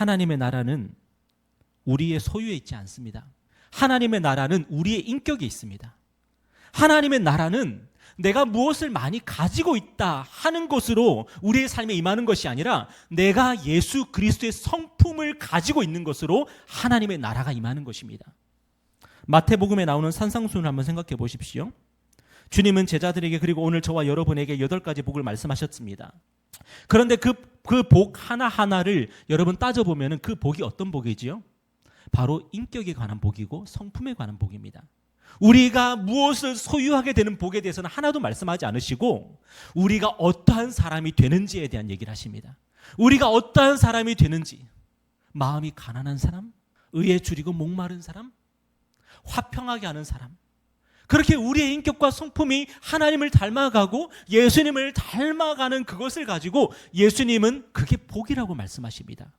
하나님의 나라는 우리의 소유에 있지 않습니다. 하나님의 나라는 우리의 인격에 있습니다. 하나님의 나라는 내가 무엇을 많이 가지고 있다 하는 것으로 우리의 삶에 임하는 것이 아니라 내가 예수 그리스도의 성품을 가지고 있는 것으로 하나님의 나라가 임하는 것입니다. 마태복음에 나오는 산상수훈을 한번 생각해 보십시오. 주님은 제자들에게 그리고 오늘 저와 여러분에게 여덟 가지 복을 말씀하셨습니다. 그런데 그 그 복 하나 하나를 여러분 따져 보면은 그 복이 어떤 복이지요? 바로 인격에 관한 복이고 성품에 관한 복입니다. 우리가 무엇을 소유하게 되는 복에 대해서는 하나도 말씀하지 않으시고 우리가 어떠한 사람이 되는지에 대한 얘기를 하십니다. 우리가 어떠한 사람이 되는지 마음이 가난한 사람, 의에 줄이고 목마른 사람, 화평하게 하는 사람. 그렇게 우리의 인격과 성품이 하나님을 닮아가고 예수님을 닮아가는 그것을 가지고 예수님은 그게 복이라고 말씀하십니다.